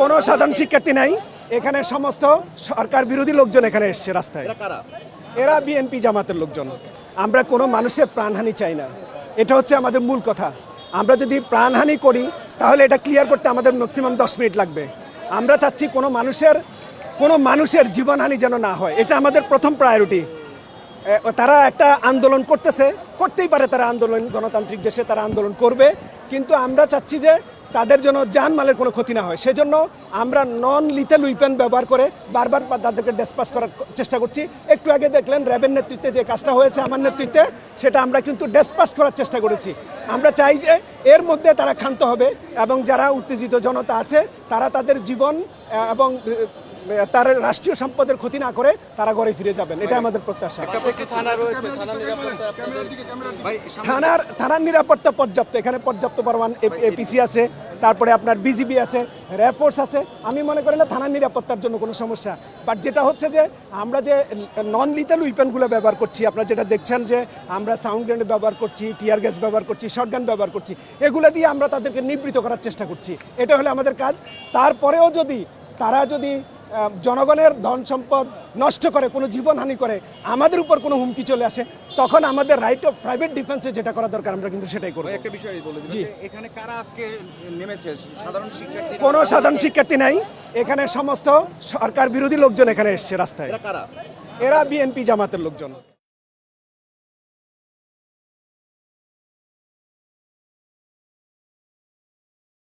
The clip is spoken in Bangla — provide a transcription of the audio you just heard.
কোনো সাধারণ শিক্ষার্থী নাই। এখানে সমস্ত সরকার বিরোধী লোকজন এখানে এসছে রাস্তায়। এরা এরা বিএনপি জামাতের লোকজন। আমরা কোনো মানুষের প্রাণহানি চাই না। এটা হচ্ছে আমাদের মূল কথা। আমরা যদি প্রাণহানি করি তাহলে এটা ক্লিয়ার করতে আমাদের ম্যাক্সিমাম দশ মিনিট লাগবে। আমরা চাচ্ছি কোনো মানুষের কোনো মানুষের জীবনহানি যেন না হয়। এটা আমাদের প্রথম প্রায়োরিটি তারা একটা আন্দোলন করতেছে। করতেই পারে তারা আন্দোলন। গণতান্ত্রিক দেশে তারা আন্দোলন করবে। কিন্তু আমরা চাচ্ছি যে তাদের জন্য জানমালের কোনো ক্ষতি না হয়। সেজন্য আমরা নন লিটেল উইপেন ব্যবহার করে বারবার তাদেরকে ডেসপাস করার চেষ্টা করছি। একটু আগে দেখলেন র্যাবের নেতৃত্বে যে কাজটা হয়েছে আমার নেতৃত্বে, সেটা আমরা কিন্তু ডেসপাস করার চেষ্টা করেছি। আমরা চাই যে এর মধ্যে তারা ক্ষান্ত হবে এবং যারা উত্তেজিত জনতা আছে তারা তাদের জীবন এবং তার রাষ্ট্রীয় সম্পদের ক্ষতি না করে তারা ঘরে ফিরে যাবেন। এটা আমাদের প্রত্যাশা। ভাই থানার থানার নিরাপত্তা পর্যাপ্ত এখানে পর্যাপ্ত পরিমাণ এপিসি আছে। তারপরে আপনার বিজিবি আছে র্যাফোর্স আছে। আমি মনে করি না থানার নিরাপত্তার জন্য কোনো সমস্যা। বাট যেটা হচ্ছে যে, আমরা যে নন লিথাল উইপেনগুলো ব্যবহার করছি, আপনারা যেটা দেখছেন যে, আমরা সাউন্ড গ্রেনেড ব্যবহার করছি টিয়ার গ্যাস ব্যবহার করছি শর্টগান ব্যবহার করছি, এগুলো দিয়ে আমরা তাদেরকে নিবৃত করার চেষ্টা করছি। এটা হলো আমাদের কাজ। তারপরেও যদি তারা যদি জনগণের ধন সম্পদ নষ্ট করে কোনো জীবনহানি করে আমাদের উপর কোনো হুমকি চলে আসে তখন আমাদের রাইট অফ প্রাইভেট ডিফেন্সে যেটা করা দরকার আমরা কিন্তু সেটাই করব। একটা বিষয় বলে জি। এখানে কারা আজকে নেমেছে? সাধারণ শিক্ষার্থী কোনো সাধারণ শিক্ষার্থী নাই। এখানে সমস্ত সরকার বিরোধী লোকজন এখানে এসছে রাস্তায়। এরা বিএনপি জামাতের লোকজন।